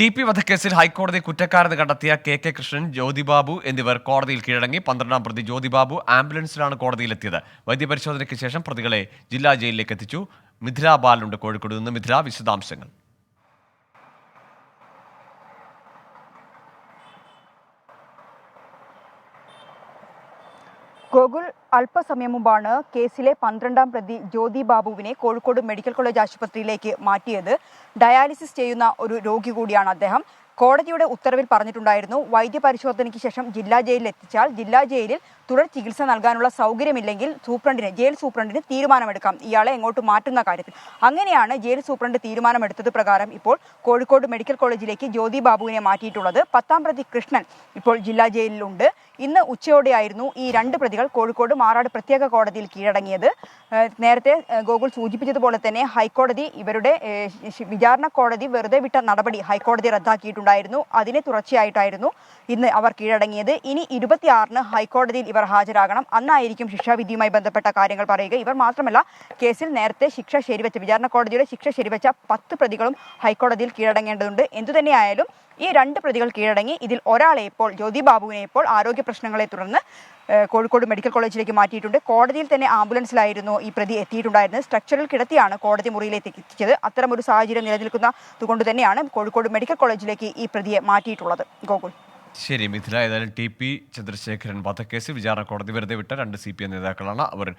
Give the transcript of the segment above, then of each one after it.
T P വധക്കേസിൽ ഹൈക്കോടതി കുറ്റക്കാരെന്ന് കണ്ടെത്തിയ കെ കെ കൃഷ്ണൻ ജ്യോതിബാബു എന്നിവർ കോടതിയിൽ കീഴടങ്ങി. പന്ത്രണ്ടാം പ്രതി ജ്യോതിബാബു ആംബുലൻസിലാണ് കോടതിയിലെത്തിയത്. വൈദ്യപരിശോധനയ്ക്ക് ശേഷം പ്രതികളെ ജില്ലാ ജയിലിലേക്ക് എത്തിച്ചു. മിഥില ബാലുണ്ട് കോഴിക്കോട് നിന്ന്. മിഥില വിശദാംശങ്ങൾ. ഗോകുൽ അല്പസമയം മുമ്പാണ് കേസിലെ പന്ത്രണ്ടാം പ്രതി ജ്യോതി ബാബുവിനെ കോഴിക്കോട് മെഡിക്കൽ കോളേജ് ആശുപത്രിയിലേക്ക് മാറ്റിയത്. ഡയാലിസിസ് ചെയ്യുന്ന ഒരു രോഗി കൂടിയാണ് അദ്ദേഹം. കോടതിയുടെ ഉത്തരവിൽ പറഞ്ഞിട്ടുണ്ടായിരുന്നു വൈദ്യപരിശോധനയ്ക്ക് ശേഷം ജില്ലാ ജയിലിൽ എത്തിച്ചാൽ ജില്ലാ ജയിലിൽ തുടർ ചികിത്സ നൽകാനുള്ള സൗകര്യമില്ലെങ്കിൽ സൂപ്രണ്ടിന് ജയിൽ സൂപ്രണ്ടിന് തീരുമാനമെടുക്കാം. ഇയാളെ എങ്ങോട്ട് മാറ്റുന്ന കാര്യത്തിൽ. അങ്ങനെയാണ് ജയിൽ സൂപ്രണ്ട് തീരുമാനമെടുത്തത് പ്രകാരം ഇപ്പോൾ കോഴിക്കോട് മെഡിക്കൽ കോളേജിലേക്ക് ജ്യോതി ബാബുവിനെ മാറ്റിയിട്ടുള്ളത്. പത്താം പ്രതി കൃഷ്ണൻ ഇപ്പോൾ ജില്ലാ ജയിലിലുണ്ട്. ഇന്ന് ഉച്ചയോടെയായിരുന്നു ഈ രണ്ട് പ്രതികൾ കോഴിക്കോട് മാറാട് പ്രത്യേക കോടതിയിൽ കീഴടങ്ങിയത്. നേരത്തെ ഗോകുൽ സൂചിപ്പിച്ചതുപോലെ തന്നെ ഹൈക്കോടതി ഇവരുടെ വിചാരണ കോടതി വെറുതെ വിട്ട നടപടി ഹൈക്കോടതി റദ്ദാക്കിയിട്ടുണ്ടായിരുന്നു അതിനെ തുടർച്ചയായിട്ടായിരുന്നു ഇന്ന് അവർ കീഴടങ്ങിയത്. ഇനി ഇരുപത്തിയാറിന് ഹൈക്കോടതിയിൽ ഇവർ ഹാജരാകണം. അന്നായിരിക്കും ശിക്ഷാവിധിയുമായി ബന്ധപ്പെട്ട കാര്യങ്ങൾ പറയുക. ഇവർ മാത്രമല്ല കേസിൽ നേരത്തെ ശിക്ഷ ശരിവെച്ച വിചാരണ കോടതിയുടെ ശിക്ഷ ശരിവെച്ച പത്ത് പ്രതികളും ഹൈക്കോടതിയിൽ കീഴടങ്ങേണ്ടതുണ്ട്. എന്തുതന്നെയായാലും ഈ രണ്ട് പ്രതികൾ കീഴടങ്ങി. ഇതിൽ ഒരാളെ ഇപ്പോൾ ജ്യോതി ബാബുവിനെ ഇപ്പോൾ ആരോഗ്യ പ്രശ്നങ്ങളെ തുടർന്ന് കോഴിക്കോട് മെഡിക്കൽ കോളേജിലേക്ക് മാറ്റിയിട്ടുണ്ട്. കോടതിയിൽ തന്നെ ആംബുലൻസിലായിരുന്നു ഈ പ്രതി എത്തിയിട്ടുണ്ടായിരുന്നത്. സ്ട്രക്ചറിൽ കിടത്തിയാണ് കോടതി മുറിയിലേക്ക് എത്തിച്ചത്. അത്തരം ഒരു സാഹചര്യം നിലനിൽക്കുന്ന കൊണ്ട് തന്നെയാണ് കോഴിക്കോട് മെഡിക്കൽ കോളേജിലേക്ക് ഈ പ്രതിയെ മാറ്റിയിട്ടുള്ളത്. ഗോകുൽ. ശരി മിഥില. ഏതായാലും ടി പി ചന്ദ്രശേഖരൻ വധക്കേസിൽ വിചാരണ കോടതി വെറുതെ വിട്ട രണ്ട് സി പി എം നേതാക്കളാണ് അവർ.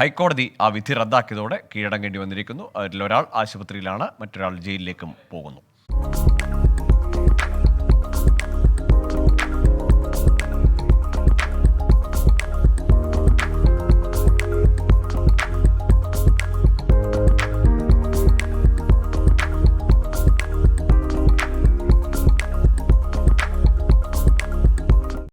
ഹൈക്കോടതി ആ വിധി റദ്ദാക്കിയതോടെ കീഴടങ്ങേണ്ടി വന്നിരിക്കുന്നു. അതിലൊരാൾ ആശുപത്രിയിലാണ് മറ്റൊരാൾ ജയിലിലേക്കും പോകുന്നു.